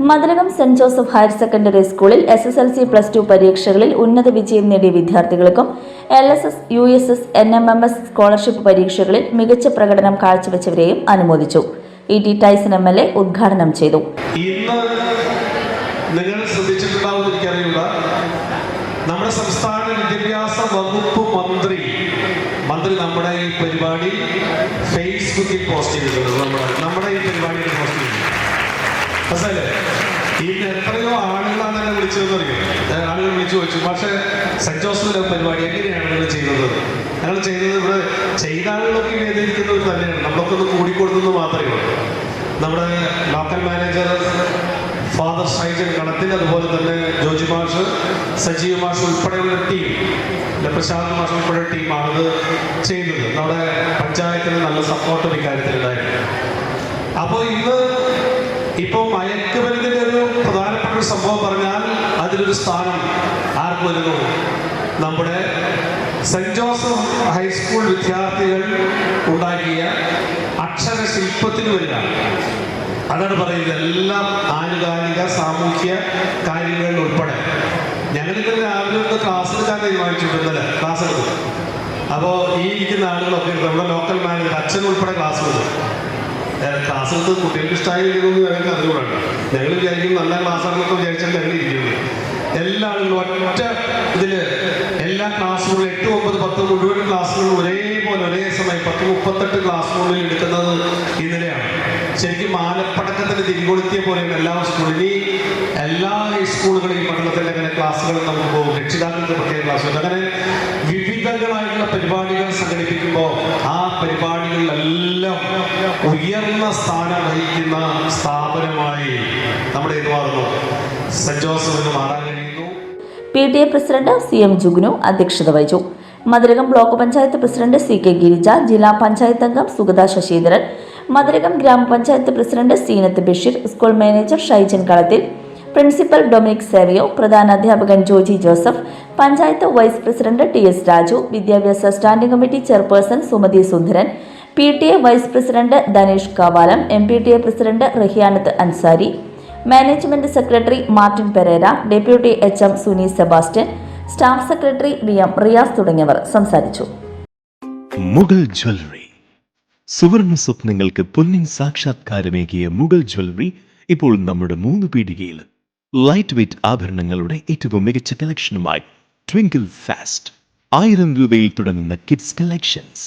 Mathilakam Saint Joseph higher secondary സ്കൂളിൽ S S L C plus two പരീക്ഷകളിൽ ഉന്നത വിജയം നേടിയ വിദ്യാർത്ഥികൾക്കും L S S U S S N M M S scholarship പരീക്ഷകളിൽ മികച്ച പ്രകടനം കാഴ്ചവെച്ചവരെയും അനുമോദിച്ചു. E T Tyson M L A ഉദ്ഘാടനം ചെയ്തു. നിങ്ങൾ ശ്രദ്ധിച്ചിട്ടുണ്ടാവും എനിക്കറിയില്ല. നമ്മുടെ സംസ്ഥാന വിദ്യാഭ്യാസ വകുപ്പ് മന്ത്രി മന്ത്രി നമ്മുടെ ഈ പരിപാടി ഫേസ്ബുക്കിൽ പോസ്റ്റ് ചെയ്തിട്ടുണ്ട്. നമ്മുടെ നമ്മുടെ ഈ പരിപാടിയിൽ പോസ്റ്റ് ചെയ്തിട്ടുണ്ട്. മനസ്സിലല്ലേ ഇന്ന് എത്രയോ ആളുകളാണ് എന്നെ വിളിച്ചതെന്ന് അറിയാം? ആളുകൾ വിളിച്ചു ചോദിച്ചു പക്ഷേ സെന്റ് ജോസഫിലെ പരിപാടി എങ്ങനെയാണ് നിങ്ങൾ ചെയ്തത് ഞങ്ങൾ ചെയ്തത് ഇവിടെ ചെയ്ത ആളുകളൊക്കെ വേദിയിരിക്കുന്നവർ തന്നെയാണ്. നമ്മളൊക്കെ ഒന്ന് കൂടിക്കൊടുത്തത് മാത്രമേ ഉള്ളൂ. നമ്മുടെ ലോക്കൽ മാനേജർ ഫാദർ സൈജൻ കണത്തിൽ അതുപോലെ തന്നെ ജോജി മാഷ് സജീവ് മാഷ് ഉൾപ്പെടെയുള്ള ടീം പ്രശാന്ത് മാഷ് ഉൾപ്പെടെ അത് ചെയ്യുന്നത്. നമ്മുടെ പഞ്ചായത്തിന് നല്ല സപ്പോർട്ട് ഇക്കാര്യത്തിലുണ്ടായിരുന്നു അപ്പോൾ ഇന്ന് ഇപ്പോൾ മയക്കുമരുന്നിന്റെ ഒരു പ്രധാനപ്പെട്ട ഒരു സംഭവം പറഞ്ഞാൽ അതിലൊരു സ്ഥാനം ആർക്ക് വരുന്നു നമ്മുടെ സെന്റ് ജോസഫ് ഹൈസ്കൂൾ വിദ്യാർത്ഥികൾ ഉണ്ടാക്കിയ അക്ഷരശില്പത്തിന് വരിക അതാണ് പറയുന്നത് എല്ലാം ആനുകാലിക സാമൂഹ്യ കാര്യങ്ങളിൽ ഉൾപ്പെടെ. ഞങ്ങളിത് രാവിലെ ഒന്ന് ക്ലാസ് എടുക്കാൻ തീരുമാനിച്ചു ഇന്നലെ ക്ലാസ് എടുക്കും അപ്പോൾ ഈ ഇരിക്കുന്ന ആളുകളൊക്കെ നമ്മുടെ ലോക്കൽ മാനേജർ അച്ഛൻ ഉൾപ്പെടെ ക്ലാസ് എടുക്കും ക്ലാസ് കുട്ടികൾക്ക് ഇഷ്ടമായിരിക്കുന്നു ഞങ്ങൾക്ക് അറിഞ്ഞുകൂടാണ് ഞങ്ങൾ വിചാരിക്കും നല്ല ക്ലാസ് ആണെന്നൊക്കെ വിചാരിച്ചാൽ ഞങ്ങൾ ഇരിക്കുന്നത് എല്ലാ ഒറ്റ ഇതിൽ എല്ലാ ക്ലാസ്സുകളും എട്ട് ഒമ്പത് പത്ത് മുഴുവൻ ക്ലാസ്സുകളും ഒരേപോലെ ഒരേ സമയം പത്ത് മുപ്പത്തെട്ട് ക്ലാസ്സുകളിൽ എടുക്കുന്നത് ഇന്നലെയാണ് ശരിക്കും മാലപ്പടക്കത്തിന് തിരികൊളുത്തിയ പോലെയാണ് എല്ലാ സ്കൂളിൽ ഇനി എല്ലാ സ്കൂളുകളെയും പഠനത്തിന്റെ അങ്ങനെ ക്ലാസ്സുകൾ നമുക്ക് പോകും. രക്ഷിതാക്കൾക്ക് പ്രത്യേക ക്ലാസ്സുകൾ അങ്ങനെ വിവിധങ്ങളായിട്ടുള്ള പരിപാടികൾ സംഘടിപ്പിക്കുമ്പോൾ ആ പരിപാടികളിലെല്ലാം ഉയർന്ന സ്ഥാനം വഹിക്കുന്ന സ്ഥാപനമായി നമ്മുടെ ഇത് മാറുന്നു സെന്റ് ജോസഫിന് മാറാൻ കഴിയുന്നു. P T A president C M Jugnu അധ്യക്ഷത വഹിച്ചു. Madhurakam block panchayat president C K Girija ജില്ലാ പഞ്ചായത്ത് അംഗം സുഗത ശശീന്ദ്രൻ മധുരകം ഗ്രാമപഞ്ചായത്ത് president Zeenath Basheer school manager Shyjan Kalathil principal Dominic Savio പ്രധാന അധ്യാപകൻ Joji Joseph panchayat vice president T S Raju വിദ്യാഭ്യാസ standing committee chairperson Sumathi Sundaran P T A vice president Dhanesh Kavalam M P T A president Rahiyanath Ansari management secretary Martin Pereira deputy H M Suni Sebastian staff secretary V M Riyas തുടങ്ങിയവർ സംസാരിച്ചു. Mughal jewellery. സുവർണ സ്വപ്നങ്ങൾക്ക് പൊന്നിൻ സാക്ഷാത്കാരമേകിയ Mughal jewellery ഇപ്പോൾ നമ്മുടെ മൂന്ന് പീടികയിൽ light weight ആഭരണങ്ങളുടെ ഏറ്റവും മികച്ച കളക്ഷനുമായി ട്വിങ്കിൾ ഫാസ്റ്റ് ആയിരം രൂപയിൽ തുടങ്ങുന്ന കിഡ്സ് കളക്ഷൻസ്